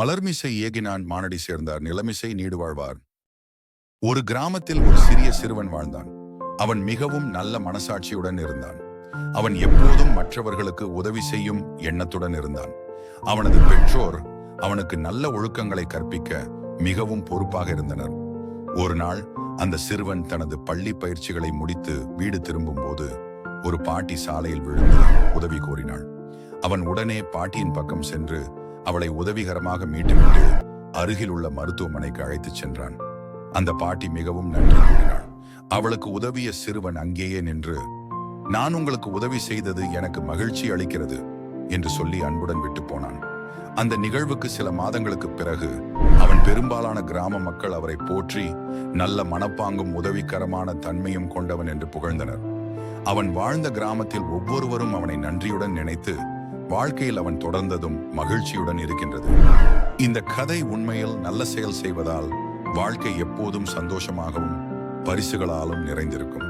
மலர்மிசை ஏகினான் மானடி சேர்ந்தார் நிலமிசை நீடு வாழ்வார் ஒரு கிராமத்தில் ஒரு சிறிய சிறுவன் வாழ்ந்தான். அவன் மிகவும் நல்ல மனசாட்சியுடன் இருந்தான். அவன் எப்போதும் மற்றவர்களுக்கு உதவி செய்யும் எண்ணத்துடன் இருந்தான். அவனது பெற்றோர் அவனுக்கு நல்ல ஒழுக்கங்களை கற்பிக்க மிகவும் பொறுப்பாக இருந்தனர். ஒரு நாள் அந்த சிறுவன் தனது பள்ளி பயிற்சிகளை முடித்து வீடு திரும்பும் போது ஒரு பாட்டி சாலையில் விழுந்து உதவி கோரினாள். அவன் உடனே பாட்டியின் பக்கம் சென்று அவளை உதவிகரமாக மீட்டுவிட்டு அருகில் உள்ள மருத்துவமனைக்கு அழைத்துச் சென்றான். அந்த பாட்டி மிகவும் நன்றி கூறினாள். அவளுக்கு உதவிய சிறுவன் அங்கேயே நின்று நான் உங்களுக்கு உதவி செய்தது எனக்கு மகிழ்ச்சி அளிக்கிறது என்று சொல்லி அன்புடன் விட்டு போனான். அந்த நிகழ்வுக்கு சில மாதங்களுக்கு பிறகு அவன் பெரும்பாலான கிராம மக்கள் அவரை போற்றி நல்ல மனப்பாங்கும் உதவிகரமான தன்மையும் கொண்டவன் என்று புகழ்ந்தனர். அவன் வாழ்ந்த கிராமத்தில் ஒவ்வொருவரும் அவனை நன்றியுடன் நினைத்து வாழ்க்கையில் அவன் தொடர்ந்ததும் மகிழ்ச்சியுடன் இருக்கின்றது. இந்த கதை உண்மையில் நல்ல செயல் செய்வதால் வாழ்க்கை எப்போதும் சந்தோஷமாகவும் பரிசுகளாலும் நிறைந்திருக்கும்.